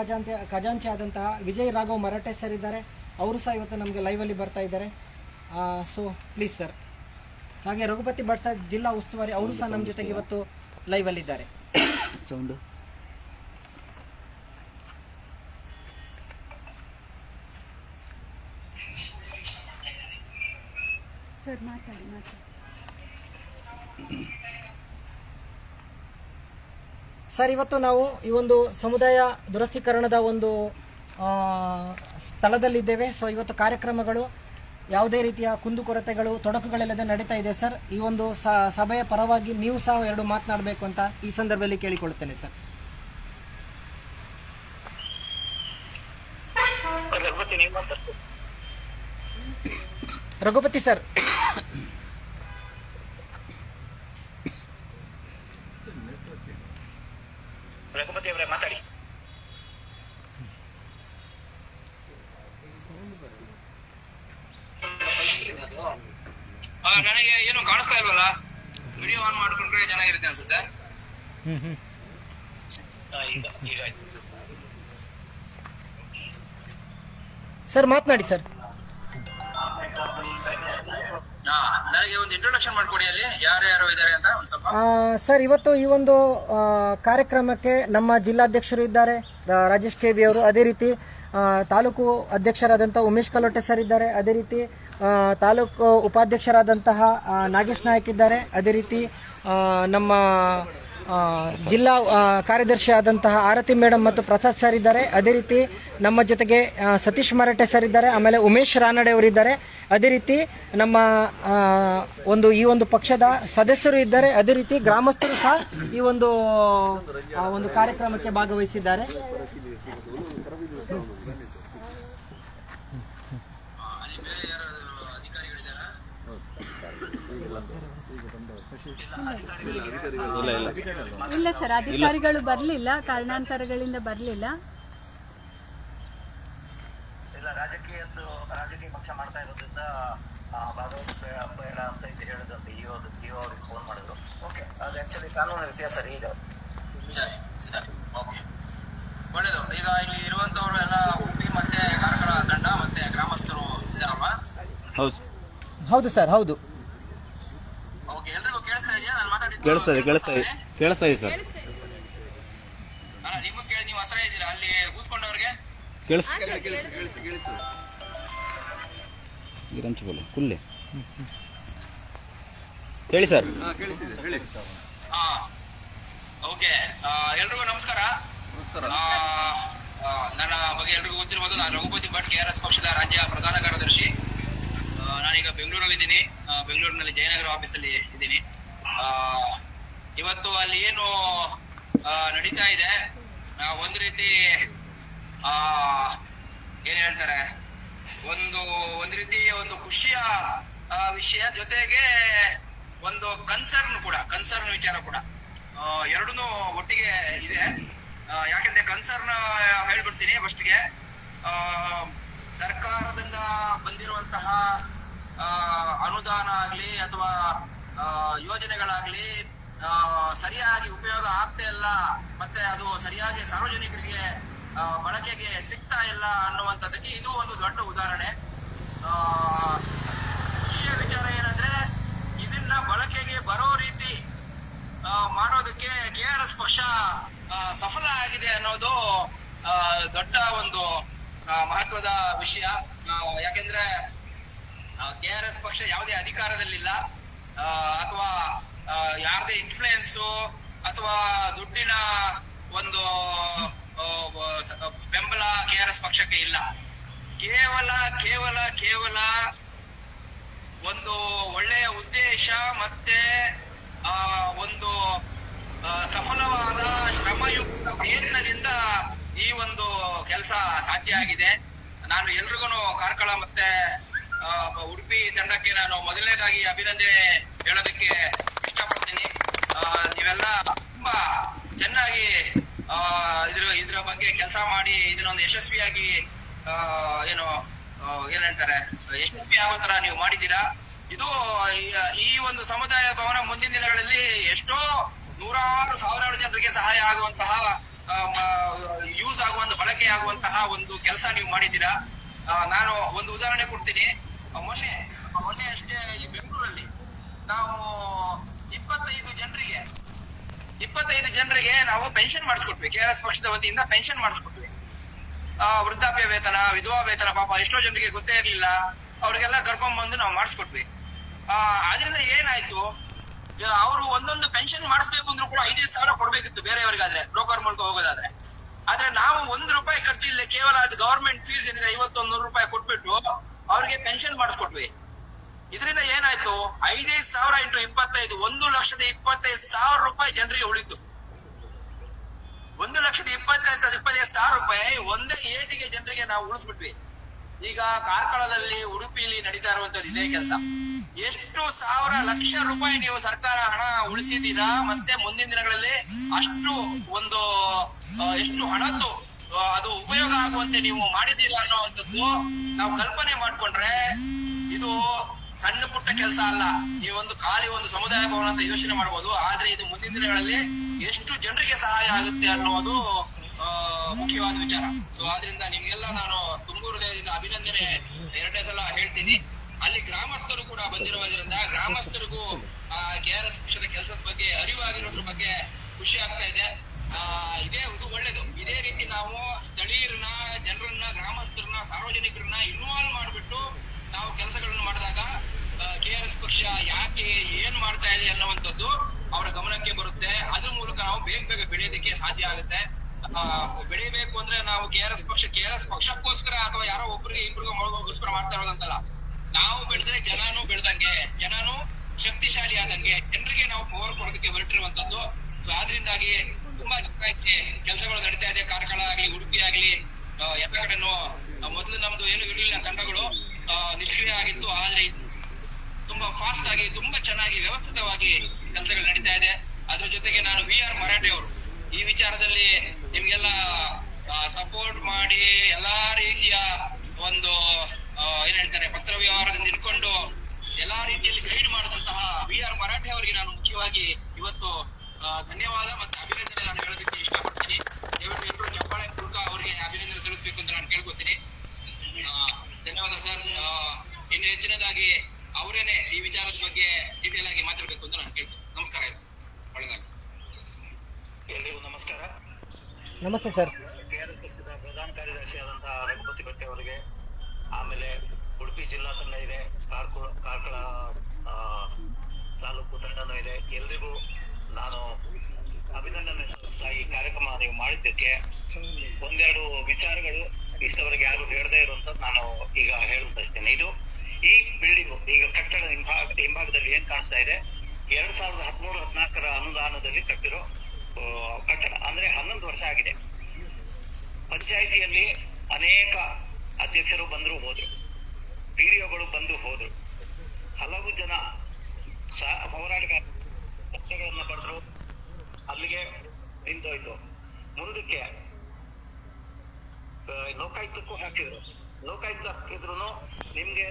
ಖಜಾಂಚಿ ಖಜಾಂಚಿ ಆದಂತಹ ವಿಜಯ್ ರಾಘವ್ ಮರಾಠೆ ಸರ್ ಇದ್ದಾರೆ. ಅವರು ಸಹ ಇವತ್ತು ನಮಗೆ ಲೈವಲ್ಲಿ ಬರ್ತಾ ಇದ್ದಾರೆ. ಸೊ ಪ್ಲೀಸ್ ಸರ್ ಹಾಗೆ ರಘುಪತಿ ಭಟ್ ಸರ್ ಜಿಲ್ಲಾ ಉಸ್ತುವಾರಿ ಅವರು ಸಹ ನಮ್ಮ ಜೊತೆಗೆ ಇವತ್ತು ಲೈವಲ್ಲಿದ್ದಾರೆ ಸೌಂಡು ಸರ್ ಮಾತಾಡಿ ಮಾತಾಡಿ. ಸರ್ ಇವತ್ತು ನಾವು ಈ ಒಂದು ಸಮುದಾಯ ದುರಸ್ತೀಕರಣದ ಒಂದು ಸ್ಥಳದಲ್ಲಿದ್ದೇವೆ. ಸೊ ಇವತ್ತು ಕಾರ್ಯಕ್ರಮಗಳು ಯಾವುದೇ ರೀತಿಯ ಕುಂದುಕೊರತೆಗಳು ತೊಡಕುಗಳಿಲ್ಲದೆ ನಡೀತಾ ಇದೆ ಸರ್. ಈ ಒಂದು ಸಭೆಯ ಪರವಾಗಿ ನೀವು ಸಹ ಎರಡು ಮಾತನಾಡಬೇಕು ಅಂತ ಈ ಸಂದರ್ಭದಲ್ಲಿ ಕೇಳಿಕೊಳ್ಳುತ್ತೇನೆ ಸರ್. ರಘುಪತಿ ಸರ್ ರಘುಪತಿ ಅವರೇ ಮಾತಾಡಿ ಆ, ನನಗೆ ಏನು ಕಾಣಿಸ್ತಾ ಇಲ್ವಲ್ಲ ವಿಡಿಯೋ ಆನ್ ಮಾಡ್ಕೊಂಡ್ರೆ ಚೆನ್ನಾಗಿರುತ್ತೆ ಅನ್ಸುತ್ತೆ ಹಾ, ಈಗ ಈಗ ಆಯ್ತು ಸರ್ ಮಾತನಾಡಿ ಸರ್. ನನಗೆ ಒಂದು ಇಂಟ್ರೊಡಕ್ಷನ್ ಮಾಡ್ಕೊಡಿ ಅಲ್ಲಿ. ಯಾರ್ಯಾರು ಇದ್ದಾರೆ ಅಂತ ಒಂದ್ ಸ್ವಲ್ಪ. ಆ, ಸರ್ ಇವತ್ತು ಈ ಒಂದು ಆ, ಕಾರ್ಯಕ್ರಮಕ್ಕೆ ನಮ್ಮ ಜಿಲ್ಲಾಧ್ಯಕ್ಷರು ಇದ್ದಾರೆ. ರಾ- ರಾಜೇಶ್ ಕೆ ವಿ ಅವರು ಅದೇ ರೀತಿ ಆ, ತಾಲೂಕು ಅಧ್ಯಕ್ಷರಾದಂಥ ಉಮೇಶ್ ಕಲೋಟೆ ಸರ್ ಇದ್ದಾರೆ. ಅದೇ ರೀತಿ ಆ, ತಾಲೂಕು ಉಪಾಧ್ಯಕ್ಷರಾದಂತಹ ಆ, ನಾಗೇಶ್ ನಾಯಕ್ ಇದ್ದಾರೆ. ಅದೇ ರೀತಿ ಆ, ನಮ್ಮ ಜಿಲ್ಲಾ ಕಾರ್ಯದರ್ಶಿ ಆದಂತಹ ಆರತಿ ಮೇಡಮ್ ಮತ್ತು ಪ್ರಸಾದ್ ಸರ್ ಇದ್ದಾರೆ. ಅದೇ ರೀತಿ ನಮ್ಮ ಜೊತೆಗೆ ಸತೀಶ್ ಮರಾಠೆ ಸರ್ ಇದ್ದಾರೆ. ಆಮೇಲೆ ಉಮೇಶ್ ರಾನಡೆ ಅವರು ಇದ್ದಾರೆ. ಅದೇ ರೀತಿ ನಮ್ಮ ಒಂದು, ಈ ಒಂದು ಪಕ್ಷದ ಸದಸ್ಯರು ಇದ್ದಾರೆ. ಅದೇ ರೀತಿ ಗ್ರಾಮಸ್ಥರು ಸಹ ಈ ಒಂದು ಒಂದು ಕಾರ್ಯಕ್ರಮಕ್ಕೆ ಭಾಗವಹಿಸಿದ್ದಾರೆ ಅಲ್ಲಿ ಬೇರೆ ಯಾರಾದ್ರು ಅಧಿಕಾರಿಗಳಿದ್ದಾರಾ ಇಲ್ಲ ಸರ್ ಅಧಿಕಾರಿಗಳು ಬರಲಿಲ್ಲ ಕಾರಣಾಂತರಗಳಿಂದ ಬರಲಿಲ್ಲ. ರಾಜಕೀಯ ಪಕ್ಷ ಮಾಡ್ತಾ ಇರೋದ್ರಿಂದ ಅಂತ ಇದು ಹೇಳಿದಂತೆ ಇಒ ಇಒ ಅವ್ರಿಗೆ ಫೋನ್ ಮಾಡಿದ್ರು. ಓಕೆ ಅದು ಆಕ್ಚುಲಿ ಕಾನೂನು ವ್ಯತ್ಯಾಸ ರೀ ಇದು ಸರಿ ಸರಿ ಓಕೆ ಒಳ್ಳೇದು. ಈಗ ಇಲ್ಲಿ ಇರುವಂತವ್ರು ಎಲ್ಲ ಉಡುಪಿ ಮತ್ತೆ ಕಾರ್ಕಳ ತಂಡ ಮತ್ತೆ ಗ್ರಾಮಸ್ಥರು ಇದಾರಲ್ವಾ? ಹೌದು ಹೌದು ಸರ್ ಹೌದು ಓಕೆ ಎಲ್ರಿಗೂ ಕೇಳಿಸ್ತಾ ಇದೆಯಾ ನಾನು ಮಾತಾಡಿದ್ದು ಕೇಳಿಸ್ತಾ ಇದೆ ಕೇಳಿಸ್ತಾ ಇದೆ ಕೇಳಿಸ್ತಾ ಇದೆ ಸರ್. ಅಲ್ಲ ನಿಮಗೂ ಕೇಳಿ ನೀವು ಹತ್ರ ಇದ್ದೀರಾ? ಅಲ್ಲಿ ಕೂತ್ಕೊಂಡವ್ರಿಗೆ? ಕೇಳಿಸ್ ಗಿರಂಚು ಬೋಲೆ ಕುಲ್ಲೆ. ಹೇಳಿ ಸರ್. ಹಾ ಓಕೆ. ಎಲ್ರಿಗೂ ನಮಸ್ಕಾರ. ನನ್ನ ಬಗ್ಗೆ ಎಲ್ರಿಗೂ ಗೊತ್ತಿರ್ಬೋದು ನಾನು Raghupathi Bhat K R S ಪಕ್ಷದ ರಾಜ್ಯ ಪ್ರಧಾನ ಕಾರ್ಯದರ್ಶಿ. ನಾನೀಗ ಬೆಂಗಳೂರಲ್ಲಿ ಇದ್ದೀನಿ ಬೆಂಗಳೂರಿನಲ್ಲಿ ಜಯನಗರ ಆಫೀಸಲ್ಲಿ ಇದ್ದೀನಿ. ಇವತ್ತು ಅಲ್ಲಿ ಏನು ನಡೀತಾ ಇದೆ ಒಂದು ರೀತಿ, ಆ, ಏನ್ ಹೇಳ್ತಾರೆ, ಒಂದು, ಒಂದ್ ರೀತಿ ಒಂದು ಖುಷಿಯ ವಿಷಯ, ಜೊತೆಗೆ ಒಂದು ಕನ್ಸರ್ನ್ ಕೂಡ ಕನ್ಸರ್ನ್ ವಿಚಾರ ಕೂಡ. ಎರಡೂ ಒಟ್ಟಿಗೆ ಇದೆ. ಯಾಕಂದ್ರೆ ಕನ್ಸರ್ನ್ ಹೇಳ್ಬಿಡ್ತೀನಿ ಫಸ್ಟ್ಗೆ ಸರ್ಕಾರದಿಂದ ಬಂದಿರುವಂತಹ ಅನುದಾನ ಆಗ್ಲಿ ಅಥವಾ ಯೋಜನೆಗಳಾಗ್ಲಿ ಸರಿಯಾಗಿ ಉಪಯೋಗ ಆಗ್ತಾ ಇಲ್ಲ ಮತ್ತೆ ಅದು ಸರಿಯಾಗಿ ಸಾರ್ವಜನಿಕರಿಗೆ ಬಳಕೆಗೆ ಸಿಗ್ತಾ ಇಲ್ಲ ಅನ್ನುವಂಥದ್ದಕ್ಕೆ ಇದು ಒಂದು ದೊಡ್ಡ ಉದಾಹರಣೆ. ಆ, ಖುಷಿಯ ವಿಚಾರ ಏನಂದ್ರೆ ಇದನ್ನ ಬಳಕೆಗೆ ಬರೋ ರೀತಿ ಮಾಡೋದಕ್ಕೆ ಕೆ ಆರ್ ಎಸ್ ಪಕ್ಷ ಸಫಲ ಆಗಿದೆ ಅನ್ನೋದು ದೊಡ್ಡ ಒಂದು ಮಹತ್ವದ ವಿಷಯ. ಯಾಕೆಂದ್ರೆ ಕೆ ಆರ್ ಎಸ್ ಪಕ್ಷ ಯಾವುದೇ ಅಧಿಕಾರದಲ್ಲಿಲ್ಲ. ಅಥವಾ ಯಾರದೇ ಇನ್ಫ್ಲೂಯೆನ್ಸು ಅಥವಾ ದುಡ್ಡಿನ ಒಂದು ಬೆಂಬಲ ಕೆ ಆರ್ ಎಸ್ ಪಕ್ಷಕ್ಕೆ ಇಲ್ಲ. ಕೇವಲ ಕೇವಲ ಕೇವಲ ಒಂದು ಒಳ್ಳೆಯ ಉದ್ದೇಶ ಮತ್ತೆ ಒಂದು ಸಫಲವಾದ ಶ್ರಮಯುಕ್ತ ಪ್ರಯತ್ನದಿಂದ ಈ ಒಂದು ಕೆಲಸ ಸಾಧ್ಯ ಆಗಿದೆ. ನಾನು ಎಲ್ರಿಗೂ ಕಾರ್ಕಳ ಮತ್ತೆ ಉಡುಪಿ ತಂಡಕ್ಕೆ ನಾನು ಮೊದಲನೇದಾಗಿ ಅಭಿನಂದನೆ ಹೇಳೋದಕ್ಕೆ ಇಷ್ಟಪಡ್ತೀನಿ. ನೀವೆಲ್ಲ ತುಂಬಾ ಚೆನ್ನಾಗಿ ಆ, ಇದ್ರ ಇದ್ರ ಬಗ್ಗೆ ಕೆಲಸ ಮಾಡಿ ಇದನ್ನೊಂದು ಯಶಸ್ವಿಯಾಗಿ ಆ, ಏನು ಏನ್ ಹೇಳ್ತಾರೆ ಯಶಸ್ವಿ ಆಗೋ ತರ ನೀವು ಮಾಡಿದ್ದೀರಾ? ಇದು ಈ- ಒಂದು ಸಮುದಾಯ ಭವನ ಮುಂದಿನ ದಿನಗಳಲ್ಲಿ ಎಷ್ಟೋ ನೂರಾರು ಸಾವಿರಾರು ಜನರಿಗೆ ಸಹಾಯ ಆಗುವಂತಹ ಯೂಸ್ ಆಗುವಂತ ಬಳಕೆ ಆಗುವಂತಹ ಒಂದು ಕೆಲಸ ನೀವು ಮಾಡಿದ್ದೀರಾ? ನಾನು ಒಂದು ಉದಾಹರಣೆ ಕೊಡ್ತೀನಿ. ಮೊನ್ನೆ ಮೊನ್ನೆ ಅಷ್ಟೇ ಈ ಬೆಂಗಳೂರಲ್ಲಿ ನಾವು ಇಪ್ಪತ್ತೈದು ಜನರಿಗೆ ಇಪ್ಪತ್ತೈದು ಜನರಿಗೆ ನಾವು ಪೆನ್ಷನ್ ಮಾಡಿಸ್ಕೊಟ್ವಿ. ಕೆ ಆರ್ ಎಸ್ ಪಕ್ಷದ ವತಿಯಿಂದ ಪೆನ್ಷನ್ ಮಾಡಿಸ್ಕೊಟ್ವಿ. ವೃದ್ಧಾಪ್ಯ ವೇತನ, ವಿಧವಾ ವೇತನ ಪಾಪ ಎಷ್ಟೋ ಜನರಿಗೆ ಗೊತ್ತೇ ಇರಲಿಲ್ಲ. ಅವ್ರಿಗೆಲ್ಲ ಕರ್ಕೊಂಡ್ ಬಂದು ನಾವು ಮಾಡಿಸ್ಕೊಟ್ವಿ. ಆ ಅದರಿಂದ ಏನಾಯ್ತು? ಅವರು ಒಂದೊಂದು ಪೆನ್ಷನ್ ಮಾಡಿಸ್ಬೇಕು ಅಂದ್ರೂ ಕೂಡ ಐದೈದು ಸಾವಿರ ಕೊಡ್ಬೇಕಿತ್ತು ಬೇರೆಯವರಿಗಾದ್ರೆ ಬ್ರೋಕರ್ ಮೂಲಕ ಹೋಗೋದಾದ್ರೆ. ಆದ್ರೆ ನಾವು ಒಂದ್ ರೂಪಾಯಿ ಖರ್ಚಿಲ್ಲ ಕೇವಲ ಅದು ಗವರ್ಮೆಂಟ್ ಫೀಸ್ ಏನಿದೆ, ಐವತ್ತೊಂದು ನೂರು ರೂಪಾಯಿ ಕೊಟ್ಬಿಟ್ಟು ಅವ್ರಿಗೆ ಪೆನ್ಷನ್ ಮಾಡಿಸ್ಕೊಟ್ವಿ. ಇದರಿಂದ ಏನಾಯ್ತು? ಐದೈದು ಸಾವಿರ ಇಂಟು ಇಪ್ಪತ್ತೈದು, ಒಂದು ಲಕ್ಷದ ಇಪ್ಪತ್ತೈದು ಸಾವಿರ ರೂಪಾಯಿ ಜನರಿಗೆ ಉಳಿತು. ಒಂದು ಲಕ್ಷದ ಇಪ್ಪತ್ತೈದು ಇಪ್ಪತ್ತೈದು ಸಾವಿರ ರೂಪಾಯಿ ಒಂದೇ ಏಟಿಗೆ ಜನರಿಗೆ ನಾವು ಉಳಿಸ್ಬಿಟ್ವಿ. ಈಗ ಕಾರ್ಕಳದಲ್ಲಿ ಉಡುಪಿಲಿ ನಡೀತಾ ಇರುವಂತದ್ದು ಇದೇ ಕೆಲಸ. ಎಷ್ಟು ಸಾವಿರ ಲಕ್ಷ ರೂಪಾಯಿ ನೀವು ಸರ್ಕಾರ ಹಣ ಉಳಿಸಿದ್ದೀರಾ, ಮತ್ತೆ ಮುಂದಿನ ದಿನಗಳಲ್ಲಿ ಅಷ್ಟು ಒಂದು ಎಷ್ಟು ಹಣದ್ದು ಅದು ಉಪಯೋಗ ಆಗುವಂತೆ ನೀವು ಮಾಡಿದ್ದೀರ ಅನ್ನೋವಂಥದ್ದು ನಾವು ಕಲ್ಪನೆ ಮಾಡ್ಕೊಂಡ್ರೆ ಇದು ಸಣ್ಣ ಪುಟ್ಟ ಕೆಲಸ ಅಲ್ಲ. ಈ ಒಂದು ಖಾಲಿ ಒಂದು ಸಮುದಾಯ ಭವನ ಅಂತ ಯೋಚನೆ ಮಾಡಬಹುದು ಆದ್ರೆ ಇದು ಮುಂದಿನ ದಿನಗಳಲ್ಲಿ ಎಷ್ಟು ಜನರಿಗೆ ಸಹಾಯ ಆಗುತ್ತೆ ಅನ್ನೋದು ಮುಖ್ಯವಾದ ವಿಚಾರ. ಸೊ ಆದ್ರಿಂದ ನಿಮ್ಗೆಲ್ಲ ನಾನು ತುಮಕೂರು ಹೃದಯದಿಂದ ಅಭಿನಂದನೆ ಎರಡನೇ ಸಲ ಹೇಳ್ತೀನಿ. ಅಲ್ಲಿ ಗ್ರಾಮಸ್ಥರು ಕೂಡ ಬಂದಿರುವುದರಿಂದ ಗ್ರಾಮಸ್ಥರಿಗೂ ಕೆ ಆರ್ ಎಸ್ ಪಕ್ಷದ ಕೆಲಸದ ಬಗ್ಗೆ, ಅರಿವಾಗಿರೋದ್ರ ಬಗ್ಗೆ ಖುಷಿ ಆಗ್ತಾ ಇದೆ. ಇದೇ ಇದು ಒಳ್ಳೇದು. ಇದೇ ರೀತಿ ನಾವು ಸ್ಥಳೀಯರನ್ನ, ಜನರನ್ನ, ಗ್ರಾಮಸ್ಥರನ್ನ, ಸಾರ್ವಜನಿಕರನ್ನ ಇನ್ವಾಲ್ವ್ ಮಾಡಿಬಿಟ್ಟು ನಾವು ಕೆಲಸಗಳನ್ನು ಮಾಡಿದಾಗ ಕೆ ಆರ್ ಎಸ್ ಪಕ್ಷ ಯಾಕೆ ಏನ್ ಮಾಡ್ತಾ ಇದೆ ಅನ್ನುವಂಥದ್ದು ಅವರ ಗಮನಕ್ಕೆ ಬರುತ್ತೆ. ಅದ್ರ ಮೂಲಕ ನಾವು ಬೇಗ ಬೇಗ ಬೆಳೆಯೋದಕ್ಕೆ ಸಾಧ್ಯ ಆಗುತ್ತೆ. ಬೆಳಿಬೇಕು ಅಂದ್ರೆ ನಾವು ಕೆ ಆರ್ ಎಸ್ ಪಕ್ಷ ಕೆ ಆರ್ ಎಸ್ ಪಕ್ಷಕ್ಕೋಸ್ಕರ ಅಥವಾ ಯಾರೋ ಒಬ್ಬರಿಗೆ ಇಬ್ಬರಿಗೂ ಮಗಳಿಗೋಸ್ಕರ ಮಾಡ್ತಾ ಇರೋದಂತಲ್ಲ. ನಾವು ಬೆಳೆದ್ರೆ ಜನನು ಬೆಳೆದಂಗೆ, ಜನನು ಶಕ್ತಿಶಾಲಿ ಆದಂಗೆ ಜನರಿಗೆ ನಾವು ಪವರ್ ಕೊಡೋದಕ್ಕೆ ಹೊರಟಿರುವಂತದ್ದು. ಸೊ ಅದರಿಂದಾಗಿ ತುಂಬಾ ಚೆನ್ನಾಗಿ ಕೆಲಸಗಳು ನಡೀತಾ ಇದೆ. ಕಾರ್ಕಳ ಆಗ್ಲಿ, ಉಡುಪಿ ಆಗ್ಲಿ ಎಲ್ಲ ಕಡೆನೂ ಮೊದಲು ನಮ್ದು ಏನು ಇರಲಿಲ್ಲ ತಂಡಗಳು ನಿಷ್ಕ್ರಿಯ ಆಗಿತ್ತು. ಆದ್ರೆ ತುಂಬಾ ಫಾಸ್ಟ್ ಆಗಿ, ತುಂಬಾ ಚೆನ್ನಾಗಿ, ವ್ಯವಸ್ಥಿತವಾಗಿ ಕೆಲಸಗಳು ನಡೀತಾ ಇದೆ. ಅದ್ರ ಜೊತೆಗೆ ನಾನು ವಿ ಆರ್ ಮರಾಠೆ ಅವರು, ಈ ವಿಚಾರದಲ್ಲಿ ನಿಮ್ಗೆಲ್ಲ ಸಪೋರ್ಟ್ ಮಾಡಿ ಎಲ್ಲಾ ರೀತಿಯ ಒಂದು ಏನ್ ಹೇಳ್ತಾರೆ, ಪತ್ರ ವ್ಯವಹಾರದಿಂದ ಹಿಡ್ಕೊಂಡು ಎಲ್ಲಾ ರೀತಿಯಲ್ಲಿ ಗೈಡ್ ಮಾಡಿದಂತಹ ವಿ ಆರ್ ಮರಾಠೆ ಅವರಿಗೆ ನಾನು ಮುಖ್ಯವಾಗಿ ಇವತ್ತು ಧನ್ಯವಾದ ಮತ್ತೆ ಅಭಿನಂದನೆ ನಾನು ಹೇಳೋದಕ್ಕೆ ಇಷ್ಟಪಡ್ತೀನಿ. ದಯವಿಟ್ಟು ಎಲ್ಲರೂ ಚಪ್ಪಾಳೆ ಮೂಲಕ ಅವರಿಗೆ ಅಭಿನಂದನೆ ಸಲ್ಲಿಸಬೇಕು ಅಂತ ನಾನು ಕೇಳ್ಕೊತೀನಿ. ಧನ್ಯವಾದ ಸರ್. ಇನ್ನು ಹೆಚ್ಚಿನದಾಗಿ ಅವರೇನೆ ಈ ವಿಚಾರದ ಬಗ್ಗೆ ಡೀಟೇಲ್ ಆಗಿ ಮಾತಾಡಬೇಕು ಅಂತ ನಾನು ಕೇಳ್ತೀನಿ ನಮಸ್ಕಾರ ಒಳ್ಳೆದಾಗಿ ಎಲ್ರಿಗೂ ನಮಸ್ಕಾರ. ನಮಸ್ತೆ ಸರ್. ಪ್ರಧಾನ ಕಾರ್ಯದರ್ಶಿ ಆದಂತಹ ರಘುಪತಿ ಅವರಿಗೆ ಆಮೇಲೆ ಉಡುಪಿ ಜಿಲ್ಲಾ ತಂಡ ಇದೆ ಕಾರ್ಕಳ ಕಾರ್ಕಳ ಆ, ತಾಲೂಕು ತಂಡನೂ ಇದೆ. ಎಲ್ರಿಗೂ ನಾನು ಅಭಿನಂದನೆ ಈ ಕಾರ್ಯಕ್ರಮ ನೀವು ಮಾಡಿದ್ದಕ್ಕೆ. ಒಂದೆರಡು ವಿಚಾರಗಳು ಇಷ್ಟವರೆಗೆ ಯಾರು ಹೇಳದೇ ಇರುವಂತದ್ದು ನಾನು ಈಗ ಹೇಳಬಯಸ್ತೇನೆ ಇದು ಈ ಬಿಲ್ಡಿಂಗ್ ಈಗ ಕಟ್ಟಡ ಹಿಂಭಾಗ ಹಿಂಭಾಗದಲ್ಲಿ ಏನ್ ಕಾಣಿಸ್ತಾ ಇದೆ? ಎರಡ್ ಸಾವಿರದ ಹದಿಮೂರು ಹದಿನಾಲ್ಕರ ಅನುದಾನದಲ್ಲಿ ಕಟ್ಟಿರೋ ಕಟ್ಟಡ ಅಂದ್ರೆ ಹನ್ನೊಂದು ವರ್ಷ ಆಗಿದೆ. ಪಂಚಾಯಿತಿಯಲ್ಲಿ ಅನೇಕ ಅಧ್ಯಕ್ಷರು ಬಂದ್ರು ಹೋದ್ರು. ಪಿಡಿಒಗಳು ಬಂದು ಹೋದ್ರು. ಹಲವು ಜನ ಸಹ ಹೋರಾಟಗಾರ ಪಕ್ಷಗಳನ್ನ ಬರೆದ್ರು ಅಲ್ಲಿಗೆ ನಿಂತೋಯ್ತು ಮುಂದಕ್ಕೆ ಲೋಕಾಯುಕ್ತಕ್ಕೂ ಹಾಕಿದ್ರು. ಲೋಕಾಯುಕ್ತ ಹಾಕಿದ್ರು ನಿಮ್ಗೆ